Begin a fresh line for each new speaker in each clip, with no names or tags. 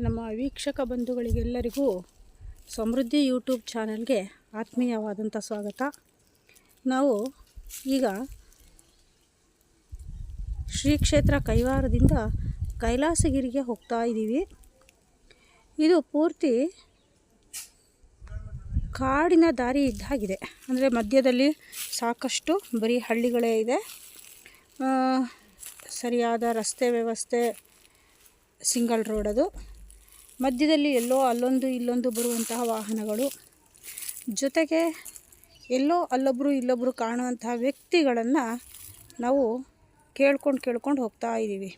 ನಮ್ಮ ವೀಕ್ಷಕ ಬಂಧುಗಳಿಗೆಲ್ಲರಿಗೂ ಸಮೃದ್ಧಿ ಯೂಟ್ಯೂಬ್ ಚಾನೆಲ್ಗೆ ಆತ್ಮೀಯವಾದಂಥ ಸ್ವಾಗತ. ನಾವು ಈಗ ಶ್ರೀ ಕ್ಷೇತ್ರ ಕೈವಾರದಿಂದ ಕೈಲಾಸಗಿರಿಗೆ ಹೋಗ್ತಾ ಇದ್ದೀವಿ. ಇದು ಪೂರ್ತಿ ಕಾಡಿನ ದಾರಿ ಇದ್ದಾಗಿದೆ. ಅಂದರೆ ಮಧ್ಯದಲ್ಲಿ ಸಾಕಷ್ಟು ಬರೀ ಹಳ್ಳಿಗಳೇ ಇದೆ. ಸರಿಯಾದ ರಸ್ತೆ ವ್ಯವಸ್ಥೆ, ಸಿಂಗಲ್ ರೋಡದು ಮಧ್ಯದಲ್ಲಿ ಎಲ್ಲೋ ಅಲ್ಲೊಂದು ಇಲ್ಲೊಂದು ಬರುವಂತಹ ವಾಹನಗಳು. ಜೊತೆಗೆ ಎಲ್ಲೋ ಅಲ್ಲೊಬ್ಬರು ಇಲ್ಲೊಬ್ಬರು ಕಾಣುವಂತಹ ವ್ಯಕ್ತಿಗಳನ್ನು ನಾವು ಕೇಳ್ಕೊಂಡು ಕೇಳ್ಕೊಂಡು ಹೋಗ್ತಾ ಇದ್ದೀವಿ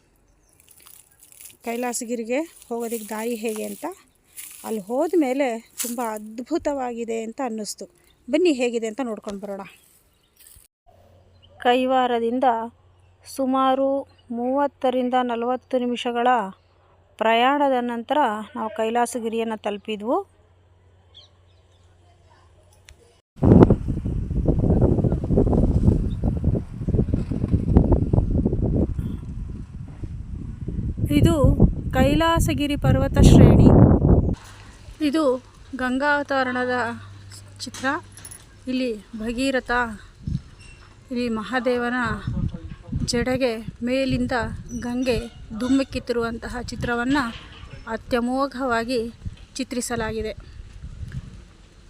ಕೈಲಾಸಗಿರಿಗೆ ಹೋಗೋದಕ್ಕೆ ದಾರಿ ಹೇಗೆ ಅಂತ ಅಲ್ಲಿ ಹೋದ ಮೇಲೆ ತುಂಬ ಅದ್ಭುತವಾಗಿದೆ ಅಂತ ಅನ್ನಿಸ್ತು. ಬನ್ನಿ ಹೇಗಿದೆ ಅಂತ ನೋಡ್ಕೊಂಡು ಬರೋಣ. ಕೈವಾರದಿಂದ ಸುಮಾರು ಮೂವತ್ತರಿಂದ ನಲವತ್ತು ನಿಮಿಷಗಳ ಪ್ರಯಾಣದ ನಂತರ ನಾವು ಕೈಲಾಸಗಿರಿಯನ್ನು ತಲುಪಿದ್ವು. ಇದು ಕೈಲಾಸಗಿರಿ ಪರ್ವತ ಶ್ರೇಣಿ. ಇದು ಗಂಗಾವತರಣದ ಚಿತ್ರ. ಇಲ್ಲಿ ಭಗೀರಥ, ಇಲ್ಲಿ ಮಹಾದೇವನ ಜಡೆಗೆ ಮೇಲಿಂದ ಗಂಗೆ ಧುಮ್ಮಿಕ್ಕಿತ್ತಿರುವಂತಹ ಚಿತ್ರವನ್ನು ಅತ್ಯಮೋಘವಾಗಿ ಚಿತ್ರಿಸಲಾಗಿದೆ.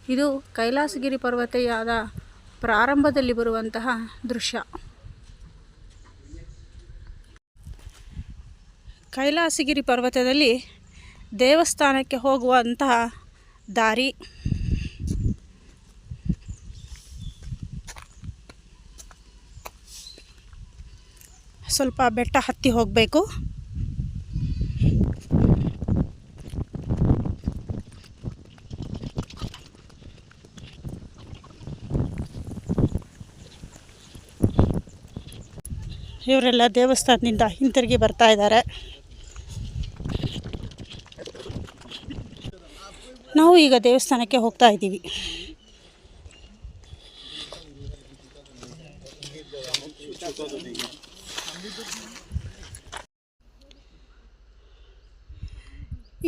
ಇದು ಕೈಲಾಸಗಿರಿ ಪರ್ವತೆಯಾದ ಪ್ರಾರಂಭದಲ್ಲಿ ಬರುವಂತಹ ದೃಶ್ಯ. ಕೈಲಾಸಗಿರಿ ಪರ್ವತದಲ್ಲಿ ದೇವಸ್ಥಾನಕ್ಕೆ ಹೋಗುವಂತಹ ದಾರಿ. ಸ್ವಲ್ಪ ಬೆಟ್ಟ ಹತ್ತಿ ಹೋಗಬೇಕು. ಇವರೆಲ್ಲ ದೇವಸ್ಥಾನದಿಂದ ಹಿಂತಿರುಗಿ ಬರ್ತಾ ಇದ್ದಾರೆ. ನಾವು ಈಗ ದೇವಸ್ಥಾನಕ್ಕೆ ಹೋಗ್ತಾ ಇದ್ದೀವಿ.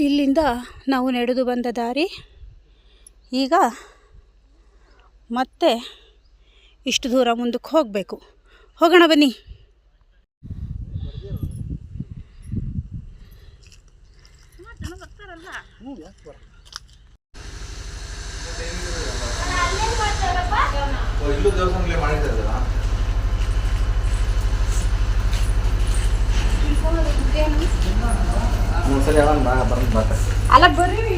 ಇಲ್ಲಿಂದ ನಾವು ನಡೆದು ಬಂದ ದಾರಿ. ಈಗ ಮತ್ತೆ ಇಷ್ಟು ದೂರ ಮುಂದಕ್ಕೆ ಹೋಗಬೇಕು. ಹೋಗೋಣ ಬನ್ನಿ. ಅಲ್ಲ ಬರ್ರಿ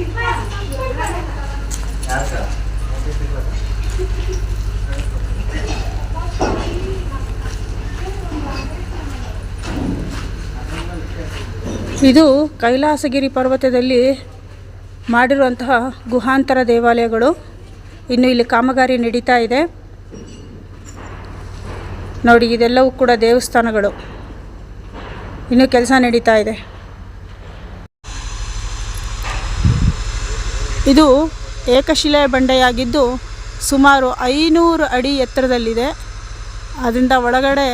ಇದು ಕೈಲಾಸಗಿರಿ ಪರ್ವತದಲ್ಲಿ ಮಾಡಿರುವಂತಹ ಗುಹಾಂತರ ದೇವಾಲಯಗಳು ಇನ್ನು ಇಲ್ಲಿ ಕಾಮಗಾರಿ ನಡೀತಾ ಇದೆ. ನೋಡಿ, ಇದೆಲ್ಲವೂ ಕೂಡ ದೇವಸ್ಥಾನಗಳು. ಇನ್ನು ಕೆಲಸ ನಡೀತಾ ಇದೆ. ಇದು ಏಕಶಿಲೆ ಬಂಡೆಯಾಗಿದ್ದು ಸುಮಾರು ಐನೂರು ಅಡಿ ಎತ್ತರದಲ್ಲಿದೆ. ಅದರಿಂದ ಒಳಗಡೆ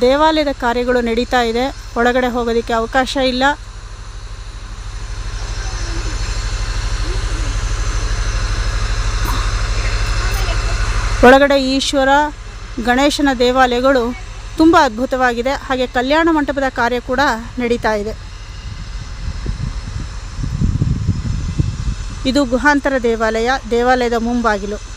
ದೇವಾಲಯದ ಕಾರ್ಯಗಳು ನಡೀತಾ ಇದೆ. ಒಳಗಡೆ ಹೋಗೋದಕ್ಕೆ ಅವಕಾಶ ಇಲ್ಲ. ಒಳಗಡೆ ಈಶ್ವರ, ಗಣೇಶನ ದೇವಾಲಯಗಳು ತುಂಬ ಅದ್ಭುತವಾಗಿದೆ. ಹಾಗೆ ಕಲ್ಯಾಣ ಮಂಟಪದ ಕಾರ್ಯ ಕೂಡ ನಡೀತಾ ಇದೆ. ಇದು ಗುಹಾಂತರ ದೇವಾಲಯ, ದೇವಾಲಯದ ಮುಂಬಾಗಿಲು.